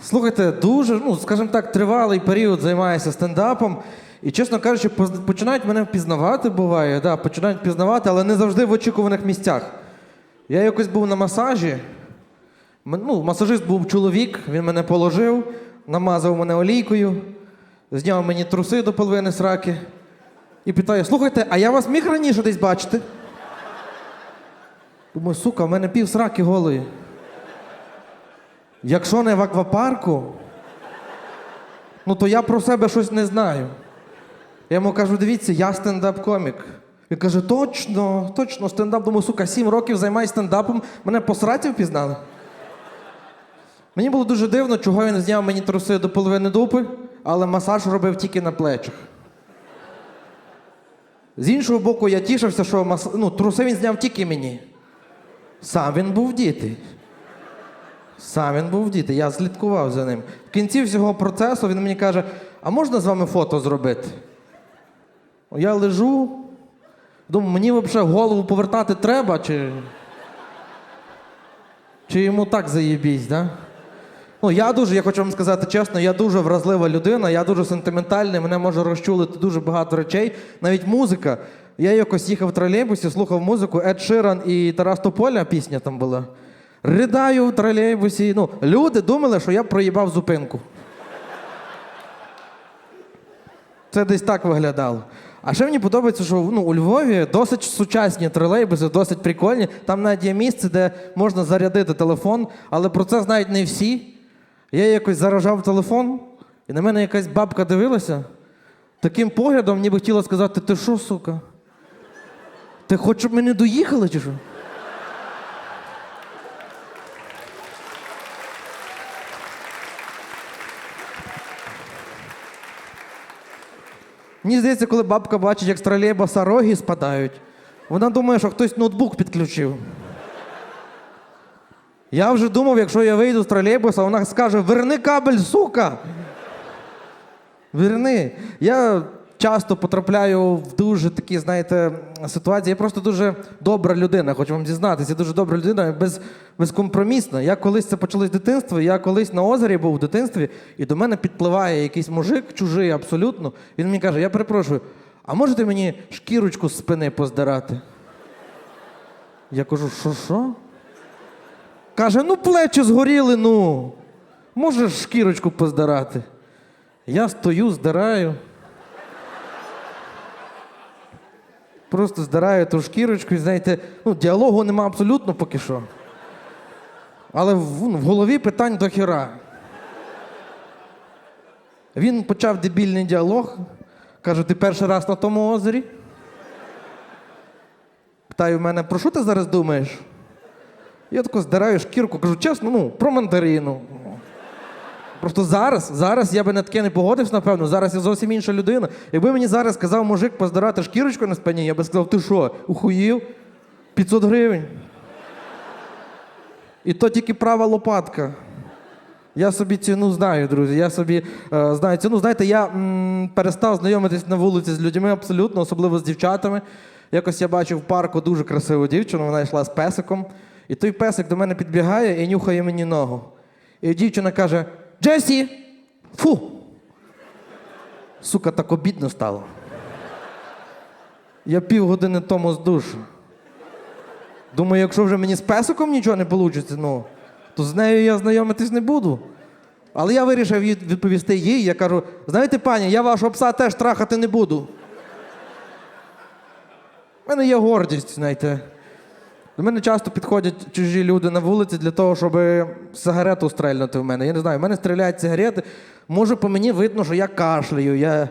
Слухайте, дуже, ну, скажімо так, тривалий період займаюся стендапом. І, чесно кажучи, починають мене впізнавати, буває, да, починають впізнавати, але не завжди в очікуваних місцях. Я якось був на масажі. Ну, масажист був чоловік, він мене положив, намазав мене олійкою, зняв мені труси до половини сраки і питає: слухайте, а я вас міг раніше десь бачити? Думаю, сука, в мене пів сраки голої. Якщо не в аквапарку, ну то я про себе щось не знаю. Я йому кажу, дивіться, я стендап-комік. Він каже, точно, точно, стендап. Думаю, сука, сім років займаюся стендапом, мене по сраці впізнали. Мені було дуже дивно, чого він зняв мені труси до половини дупи, але масаж робив тільки на плечах. З іншого боку, я тішився, що мас... ну, труси він зняв тільки мені. Сам він був дітей. Сам він був діти, я слідкував за ним. В кінці всього процесу він мені каже: а можна з вами фото зробити? Я лежу, думаю, мені взагалі голову повертати треба, чи. Чи йому так заєбісь, да? Ну, я дуже, я хочу вам сказати чесно, я дуже вразлива людина, я дуже сентиментальний, мене може розчулити дуже багато речей, навіть музика. Я якось їхав в тролейбусі, слухав музику, Ед Ширан і Тарас Тополя пісня там була. Ридаю в тролейбусі. Ну, люди думали, що я проїбав зупинку. Це десь так виглядало. А ще мені подобається, що ну, у Львові досить сучасні тролейбуси, досить прикольні. Там навіть є місце, де можна зарядити телефон, але про це знають не всі. Я якось заражав телефон, і на мене якась бабка дивилася таким поглядом, ніби хотіла сказати: ти що, сука? Ти хочеш, щоб ми не доїхали, чи що? Мені здається, коли бабка бачить, як з тролейбуса роги спадають, вона думає, що хтось ноутбук підключив. Я вже думав, якщо я вийду з тролейбуса, вона скаже: верни кабель, сука! Верни. Я часто потрапляю в дуже такі, знаєте, ситуації. Я просто дуже добра людина, хочу вам зізнатися. Я дуже добра людина, без, безкомпромісна. Я колись це почалось з дитинства. Я колись на озері був в дитинстві, і до мене підпливає якийсь мужик, чужий абсолютно. Він мені каже: я перепрошую, а можете мені шкірочку з спини поздирати? Я кажу, що що? Каже, ну плечі згоріли, ну. Можеш шкірочку поздирати. Я стою, здираю. Просто здираю ту шкірочку і знаєте, ну, діалогу нема абсолютно поки що. Але в, ну, в голові питань до хіра. Він почав дебільний діалог. Каже, ти перший раз на тому озері? Питаю в мене, про що ти зараз думаєш? Я тако здираю шкірку, кажу, чесно, ну, про мандарину. Просто зараз, зараз я би на таке не погодився, напевно. Зараз я зовсім інша людина. Якби мені зараз сказав мужик поздирати шкірочку на спині, я би сказав, ти що, ухуїв? 500 гривень. І то тільки права лопатка. Я собі ціну знаю, друзі. Я собі е, знаю ціну. Знаєте, я м, перестав знайомитись на вулиці з людьми абсолютно, особливо з дівчатами. Якось я бачив в парку дуже красиву дівчину, вона йшла з песиком. І той песик до мене підбігає і нюхає мені ногу. І дівчина каже: Джесі! Фу! Сука, так обідно стало. Я півгодини тому з душу. Думаю, якщо вже мені з песиком нічого не вийде, ну, то з нею я знайомитись не буду. Але я вирішив відповісти їй. Я кажу: знаєте, пані, я вашого пса теж трахати не буду. У мене є гордість, знаєте. До мене часто підходять чужі люди на вулиці для того, щоб сигарету стрельнути в мене. Я не знаю, в мене стріляють сигарети. Може, по мені видно, що я кашляю. Я,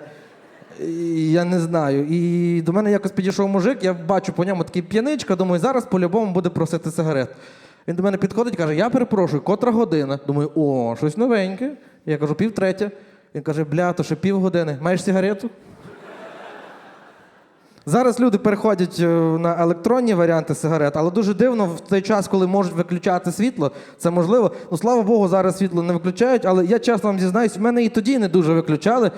я не знаю. І до мене якось підійшов мужик, я бачу по ньому такий п'яничка, думаю, зараз по-любому буде просити сигарет. Він до мене підходить, каже: Я перепрошую, котра година. Думаю, о, щось новеньке. Я кажу, пів третя. Він каже, бля, то ще півгодини. Маєш сигарету? Зараз люди переходять е, на електронні варіанти сигарет, але дуже дивно в той час, коли можуть виключати світло, це можливо. Ну слава Богу, зараз світло не виключають, але я чесно вам зізнаюсь, в мене і тоді не дуже виключали.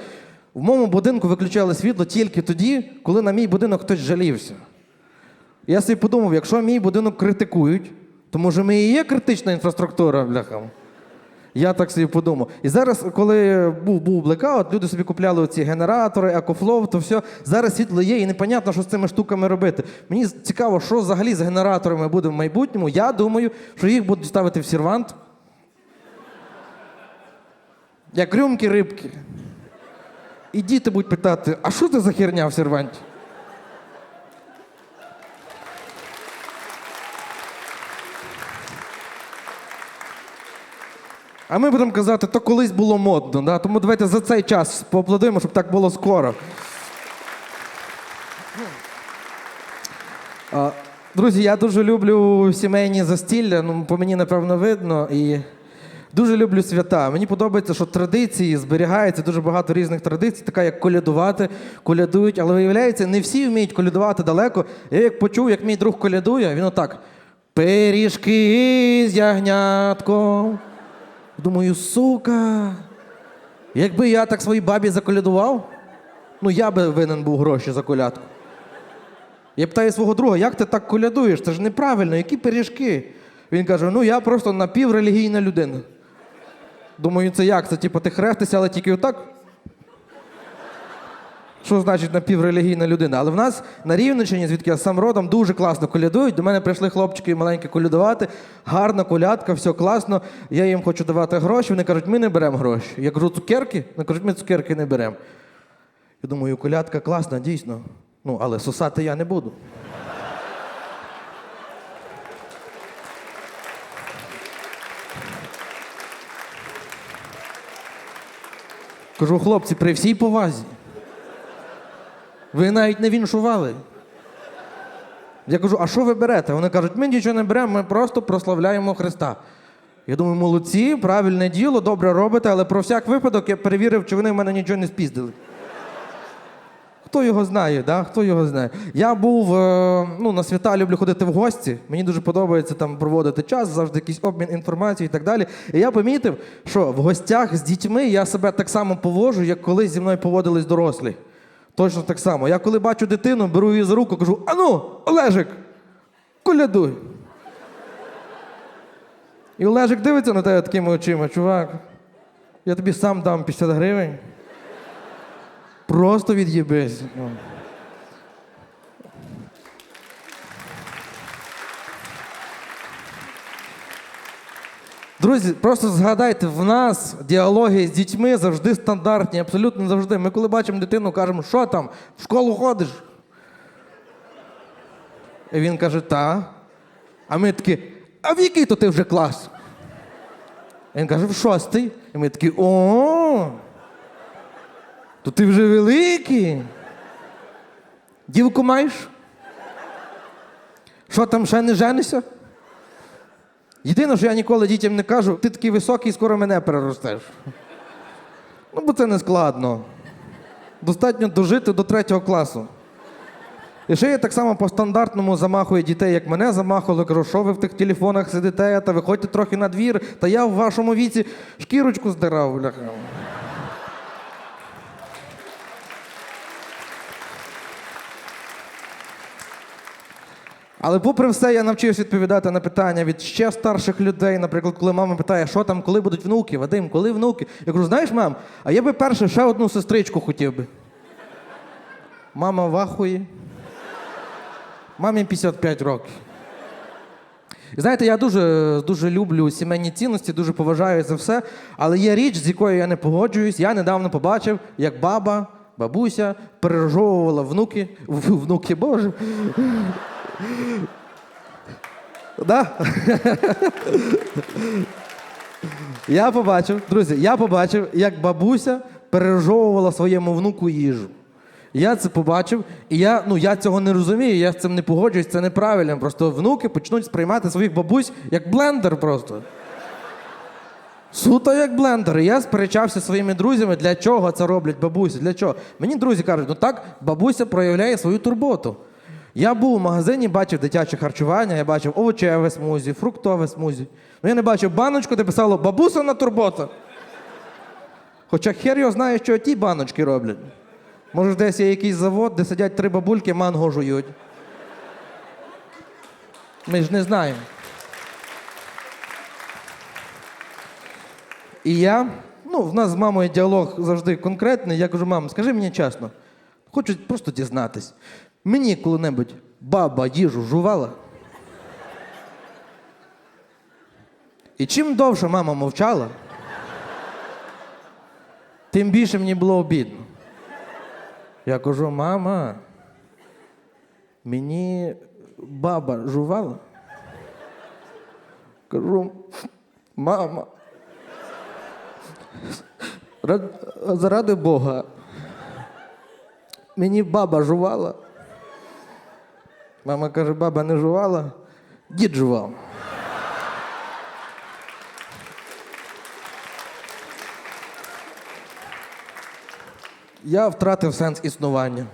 В моєму будинку виключали світло тільки тоді, коли на мій будинок хтось жалівся. Я собі подумав, якщо мій будинок критикують, то може ми і є критична інфраструктура, бляха. Я так собі подумав. І зараз, коли був був блекаут, люди собі купляли ці генератори, екофлоу, то все. Зараз світло є, і непонятно, що з цими штуками робити. Мені цікаво, що взагалі з генераторами буде в майбутньому. Я думаю, що їх будуть ставити в сервант. Як рюмки рибки. І діти будуть питати: а що це за херня в серванті? А ми будемо казати, то колись було модно. Да? Тому давайте за цей час поаплодуємо, щоб так було скоро. Друзі, я дуже люблю сімейні застілля, ну, по мені, напевно, видно. І дуже люблю свята. Мені подобається, що традиції зберігаються, дуже багато різних традицій, така як колядувати, колядують, але виявляється, не всі вміють колядувати далеко. Я як почув, як мій друг колядує, він отак. Пиріжки з ягнятком. Думаю, сука. Якби я так своїй бабі заколядував, ну я би винен був гроші за колядку. Я питаю свого друга, як ти так колядуєш? Це ж неправильно, які пиріжки? Він каже: ну я просто напіврелігійна людина. Думаю, це як? Це типу ти хрестися, але тільки отак? Що значить напіврелігійна людина? Але в нас на Рівненщині, звідки я сам родом, дуже класно колядують. До мене прийшли хлопчики маленькі колядувати. Гарна колядка, все класно. Я їм хочу давати гроші. Вони кажуть, ми не беремо гроші. Я кажу, цукерки? Вони кажуть, ми цукерки не беремо. Я думаю, колядка класна, дійсно. Ну, але сосати я не буду. Кажу, хлопці, при всій повазі. Ви навіть не віншували. Я кажу, а що ви берете? Вони кажуть, ми нічого не беремо, ми просто прославляємо Христа. Я думаю, молодці, правильне діло, добре робите, але про всяк випадок я перевірив, чи вони в мене нічого не спіздили. Хто його знає, да? хто його знає. Я був е, ну, на свята, люблю ходити в гості. Мені дуже подобається там проводити час, завжди якийсь обмін інформацією і так далі. І я помітив, що в гостях з дітьми я себе так само поводжу, як колись зі мною поводились дорослі. Точно так само. Я коли бачу дитину, беру її за руку, кажу: Ану, Олежик, колядуй. І Олежик дивиться на тебе такими очима, чувак. Я тобі сам дам 50 гривень. Просто від'їбись. Друзі, просто згадайте, в нас діалоги з дітьми завжди стандартні, абсолютно завжди. Ми коли бачимо дитину, кажемо, що там, в школу ходиш? І він каже, та. А ми такі, а в який то ти вже клас? Він каже, в шостий. І ми такі, о. То ти вже великий. Дівку маєш? Що там ще не женишся? Єдине, що я ніколи дітям не кажу, ти такий високий, скоро мене переростеш. Ну, бо це не складно. Достатньо дожити до третього класу. І ще я так само по стандартному замахую дітей, як мене замахували, кажу, що ви в тих телефонах сидите, та виходьте трохи на двір, та я в вашому віці шкірочку здирав. бляха. Але попри все, я навчився відповідати на питання від ще старших людей. Наприклад, коли мама питає, що там, коли будуть внуки, Вадим, коли внуки? Я кажу, знаєш, мам, а я би перше ще одну сестричку хотів би. Мама вахує. Мамі 55 років. І знаєте, я дуже, дуже люблю сімейні цінності, дуже поважаю за все. Але є річ, з якою я не погоджуюсь. Я недавно побачив, як баба, бабуся пережовувала внуки, внуки, боже. Да? Я побачив, друзі, я побачив, як бабуся пережовувала своєму внуку їжу. Я це побачив, і я, ну, я цього не розумію, я з цим не погоджуюсь, це неправильно. Просто внуки почнуть сприймати своїх бабусь як блендер просто. Суто як блендер. І я сперечався зі своїми друзями, для чого це роблять бабусі, для чого. Мені друзі кажуть, ну так бабуся проявляє свою турботу. Я був у магазині, бачив дитяче харчування, я бачив овочеве смузі, фруктове смузі. Ну я не бачив баночку, де писало бабуся на турбота. Хоча хер його знає, що ті баночки роблять. Може, десь є якийсь завод, де сидять три бабульки, манго жують. Ми ж не знаємо. І я, ну, в нас з мамою діалог завжди конкретний. Я кажу, мам, скажи мені чесно, хочу просто дізнатись. Мені коли-небудь баба їжу жувала? І чим довше мама мовчала, тим більше мені було обідно. Я кажу, мама, мені баба жувала? Кажу, мама. Заради Бога. Мені баба жувала. Мама каже, баба не жувала, дід жував. Я втратив сенс існування.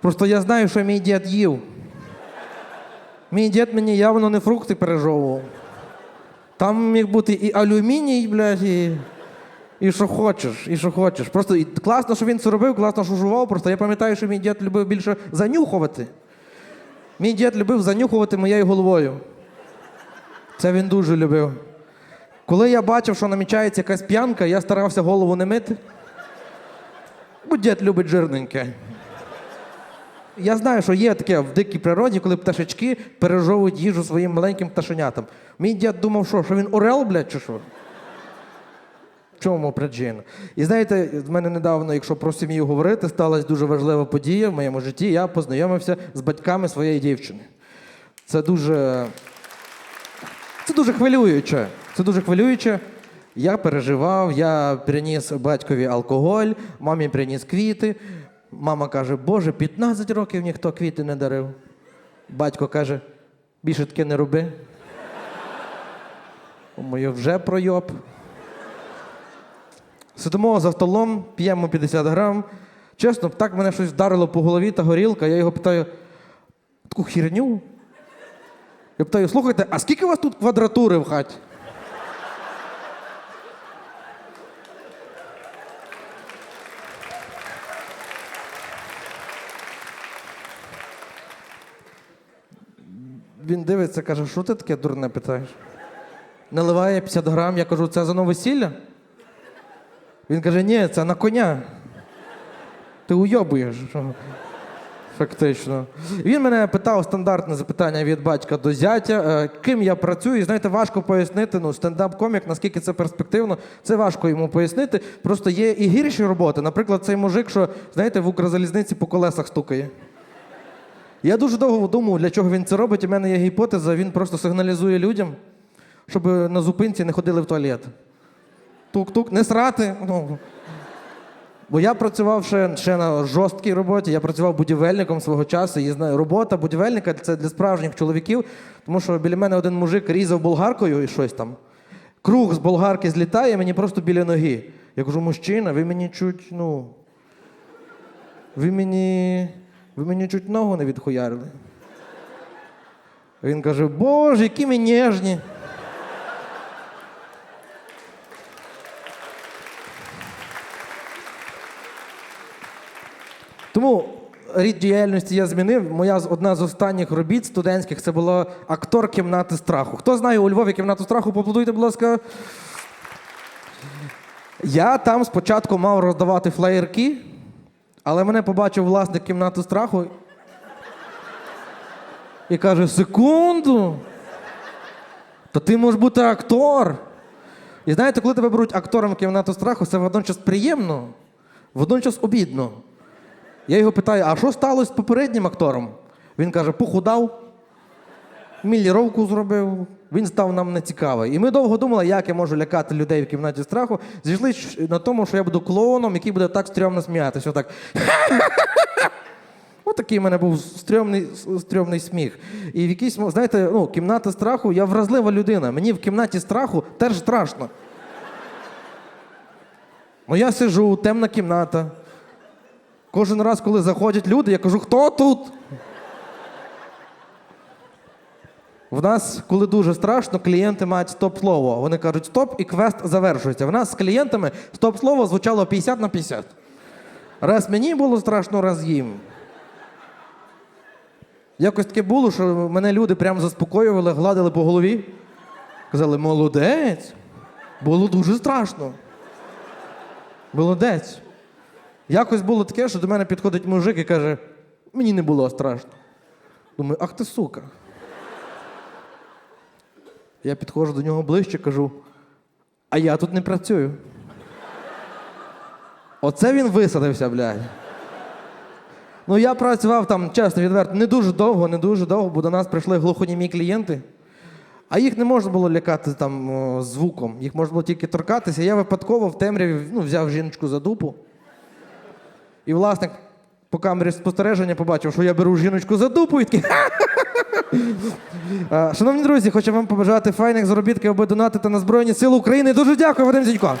Просто я знаю, що мій дід їв. Мій дід мені явно не фрукти пережовував. Там міг бути і алюміній, блядь, і, і що хочеш, і що хочеш. Просто і класно, що він це робив, класно, що жував. Просто я пам'ятаю, що мій дід любив більше занюхувати. Мій дід любив занюхувати моєю головою. Це він дуже любив. Коли я бачив, що намічається якась п'янка, я старався голову не мити. Бо дід любить жирненьке. Я знаю, що є таке в дикій природі, коли пташечки пережовують їжу своїм маленьким пташенятам. Мій дід думав, що, що він орел, блядь, чи що? Чому причина? І знаєте, в мене недавно, якщо про сім'ю говорити, сталася дуже важлива подія в моєму житті. Я познайомився з батьками своєї дівчини. Це дуже. Це дуже хвилююче. Це дуже хвилююче. Я переживав, я приніс батькові алкоголь, мамі приніс квіти. Мама каже: Боже, 15 років ніхто квіти не дарив. Батько каже: більше таке не роби. Думаю, вже пройоб. Сидимо за столом, п'ємо 50 грам. Чесно, так мене щось вдарило по голові та горілка. Я його питаю, таку херню. Я питаю, слухайте, а скільки у вас тут квадратури в хаті? Він дивиться, каже, що ти таке дурне питаєш? Наливає 50 грам, я кажу, це за новосілля? Він каже, ні, це на коня. Ти уйобуєш. Фактично. Він мене питав стандартне запитання від батька до зятя, е, ким я працюю. І знаєте, важко пояснити. Ну, стендап-комік, наскільки це перспективно, це важко йому пояснити. Просто є і гірші роботи. Наприклад, цей мужик, що знаєте, в Укрзалізниці по колесах стукає. Я дуже довго думав, для чого він це робить. У мене є гіпотеза, він просто сигналізує людям, щоб на зупинці не ходили в туалет. Тук-тук, не срати. Ну. Бо я працював ще, ще на жорсткій роботі, я працював будівельником свого часу. І знаю, робота будівельника це для справжніх чоловіків, тому що біля мене один мужик різав болгаркою і щось там. Круг з болгарки злітає мені просто біля ноги. Я кажу, мужчина, ви мені чуть, ну. Ви мені. Ви мені чуть ногу не відхуярили. Він каже, Боже, які ми ніжні. Тому рід діяльності я змінив. Моя одна з останніх робіт студентських це була актор кімнати страху. Хто знає у Львові кімнату страху, поплодуйте, будь ласка. Я там спочатку мав роздавати флаєрки, але мене побачив власник кімнати страху і каже: секунду. То ти можеш бути актор. І знаєте, коли тебе беруть актором кімнату страху, це водночас приємно, водночас обідно. Я його питаю, а що сталося з попереднім актором? Він каже, похудав, міліровку зробив, він став нам нецікавий. І ми довго думали, як я можу лякати людей в кімнаті страху. Зійшли на тому, що я буду клоуном, який буде так стрьомно сміятися. Отак. Отакий в мене був стрьомний, стрьомний сміх. І в якійсь, знаєте, ну, кімната страху, я вразлива людина. Мені в кімнаті страху теж страшно. Ну я сижу, темна кімната. Кожен раз, коли заходять люди, я кажу, хто тут? В нас, коли дуже страшно, клієнти мають стоп-слово. Вони кажуть стоп і квест завершується. В нас з клієнтами стоп-слово звучало 50 на 50. Раз мені було страшно, раз їм. Якось таке було, що мене люди прямо заспокоювали, гладили по голові. Казали, молодець, Було дуже страшно. Молодець. Якось було таке, що до мене підходить мужик і каже: мені не було страшно. Думаю, ах ти сука. Я підходжу до нього ближче, кажу, а я тут не працюю. Оце він висадився, блядь. Ну, я працював там, чесно, відверто, не дуже довго, не дуже довго, бо до нас прийшли глухонімі клієнти. А їх не можна було лякати там звуком, їх можна було тільки торкатися. Я випадково в темряві ну, взяв жіночку за дупу. І власник по камері спостереження побачив, що я беру жіночку за дупу і такий. Е, Шановні друзі, хочу вам побажати файних заробітків, аби донатити на Збройні Сили України. Дуже дякую, Вадим Зінько.